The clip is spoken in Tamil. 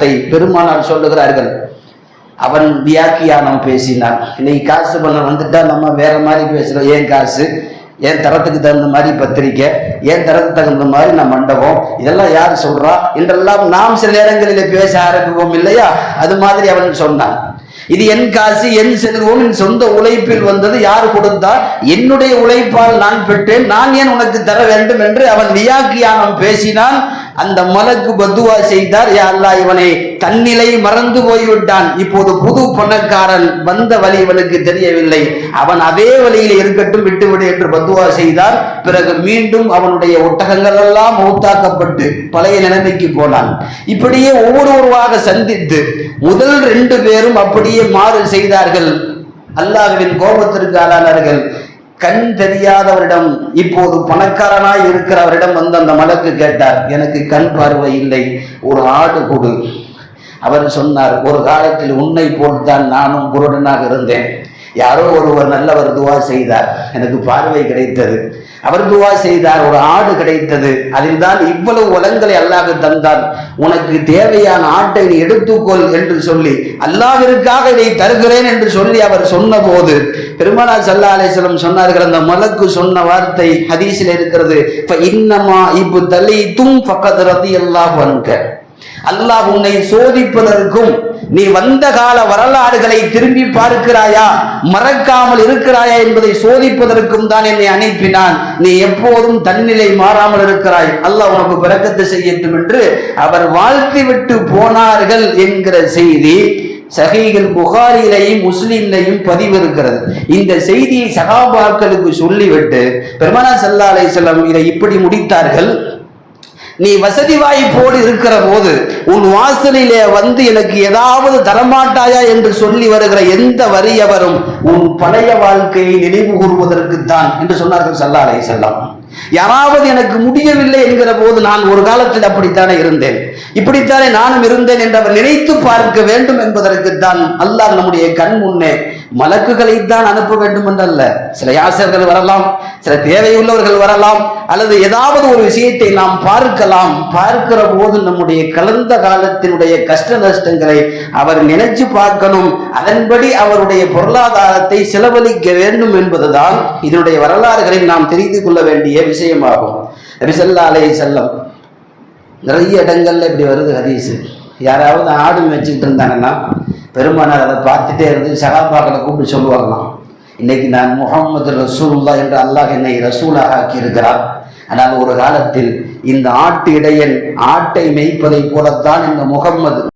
வார்த்தை பெருமானார் சொல்லுகிறார்கள். அவன் வியாக்கியானம் பேசினான். இன்னைக்கு காசு பண்ண வந்துட்டா நம்ம வேற மாதிரி பேசுறோம். ஏன் காசு? ஏன் தரத்துக்கு தகுந்த மாதிரி பத்திரிக்கை? ஏன் தரத்துக்கு தகுந்த மாதிரி நான் மண்டபம்? இதெல்லாம் யார் சொல்றா? என்றெல்லாம் நாம் சில நேரங்களில் பேச ஆரம்பிப்போம் இல்லையா? அது மாதிரி அவன் சொன்னான். இது என் காசு என் செல்வம் என் சொந்த உழைப்பில் வந்தது யார் கொடுத்தா என்னுடைய உழைப்பால் நான் பெற்றேன். நான் ஏன் உனக்கு தர வேண்டும் என்று அவன் வியாக்கியானம் பேசினான். அந்த மலக்கு பத்துவா செய்தார். யா அல்லாஹ் இவனை தன்னிலை மறந்து போய்விட்டான். இப்போது புது பணக்காரன் வந்த வழி இவனுக்கு தெரியவில்லை. அவன் அதே வழியில் இருக்கட்டும் விட்டுவிடு என்று பத்துவா செய்தார். பிறகு மீண்டும் அவனுடைய ஒட்டகங்கள் எல்லாம் மௌத்தாக்கப்பட்டு பழைய நிலைமைக்கு போனான். இப்படியே ஒவ்வொருவருவாக சந்தித்து முதல் ரெண்டு பேரும் அப்படியே மாறு செய்தார்கள். அல்லாஹ்வின் கோபத்திற்கு ஆளானார்கள். கண் தெரியாதவரிடம் இப்போது பணக்காரனாய் இருக்கிறவரிடம் வந்து அந்த மலக்கு கேட்டார். எனக்கு கண் பார்வை இல்லை ஒரு ஆடு கொடு. அவர் சொன்னார் ஒரு காலத்தில் உன்னை போல்தான் நானும் குருடனாக இருந்தேன். யாரோ ஒருவர் நல்லவர் துவா செய்தார். எனக்கு பார்வை கிடைத்தது. அவர் துவா செய்தார் ஒரு ஆடு கிடைத்தது. அதில் தான் இவ்வளவு உலங்களை அல்லாஹ் தந்தார் உனக்கு தேவையான ஆட்டை நீ எடுத்துக்கொள் என்று சொல்லி அல்லாஹிற்காக இதை தருகிறேன் என்று சொல்லி அவர் சொன்னபோது பெருமானார் சல்லா அலிஸ்லம் சொன்னார்கள் அந்த மலக்கு சொன்ன வார்த்தை ஹதீஸில் இருக்கிறது இன்னமா இப்போ தலை தும் பக்கத்து ரத்தி அல்லாஹ் அல்லாஹ் உன்னை சோதிப்பதற்கும் நீ வந்த கால வரலாறுகளை திரும்பி பார்க்கிறாயா? மறக்காமல் இருக்கிறாயா என்பதை சோதிப்பதற்கும் தான் என்னை அனுப்பினான். நீ எப்போதும் தன்னிலை மாறாமல் இருக்கிறாய். அல்லாஹ் உனக்கு பிறக்கத்தை செய்யட்டும் என்று அவர் வாழ்த்தி விட்டு போனார்கள் என்கிற செய்தி சகைகள் புகாரிலையும் முஸ்லீம்லையும் பதிவு இருக்கிறது இந்த செய்தியை சகாபாக்களுக்கு சொல்லிவிட்டு பெருமானா சல்லா அலைஹிஸ்ஸலாம் இதை இப்படி முடித்தார்கள். நீ வசதி வாய்ப்போடு இருக்கிற போது உன் வாசலிலே வந்து எனக்கு ஏதாவது தரமாட்டாயா என்று சொல்லி வருகிற எந்த வறியவரும் உன் பழைய வாழ்க்கையை நினைவு கூறுவதற்கு தான் என்று சொன்னார்கள் சல்லா அலை செல்லாம் யாராவது எனக்கு முடியவில்லை என்கிற போது நான் ஒரு காலத்தில் அப்படித்தானே இருந்தேன். இப்படித்தானே நானும் இருந்தேன் என்று அவர் நினைத்து பார்க்க வேண்டும் என்பதற்கு தான் அல்லாஹ் நம்முடைய கண் முன்னே மலக்குகளைத்தான் அனுப்ப வேண்டும் என்றல்ல. சில யாசர்கள் வரலாம் சில தேவையுள்ளவர்கள் வரலாம் அல்லது ஏதாவது ஒரு விஷயத்தை நாம் பார்க்கலாம். பார்க்கிற போது நம்முடைய கலந்த காலத்தினுடைய கஷ்ட நஷ்டங்களை அவர் நினைச்சு பார்க்கணும். அதன்படி அவருடைய பொருளாதாரத்தை செலவழிக்க வேண்டும் என்பதுதான் இதனுடைய வரலாறுகளை நாம் தெரிந்து கொள்ள வேண்டிய விஷயமாகும். நபிசல்லா அலை செல்லம் நிறைய இடங்கள்ல இப்படி வருது ஹதீஸ். யாராவது ஆடு மேய்ச்சிக்கிட்டு இருந்தாங்கன்னா பெருமானார் அதை பார்த்துட்டே இருந்து சகாபாக்களை கூப்பிட்டு சொல்லுவாங்களாம். இன்னைக்கு நான் முகமது ரசூல்லா என்று அல்லாஹ் என்னை ரசூலாக ஆக்கியிருக்கிறார். ஆனால் ஒரு காலத்தில் இந்த ஆட்டு இடையன் ஆட்டை மேய்ப்பதை போலத்தான் இந்த முகம்மது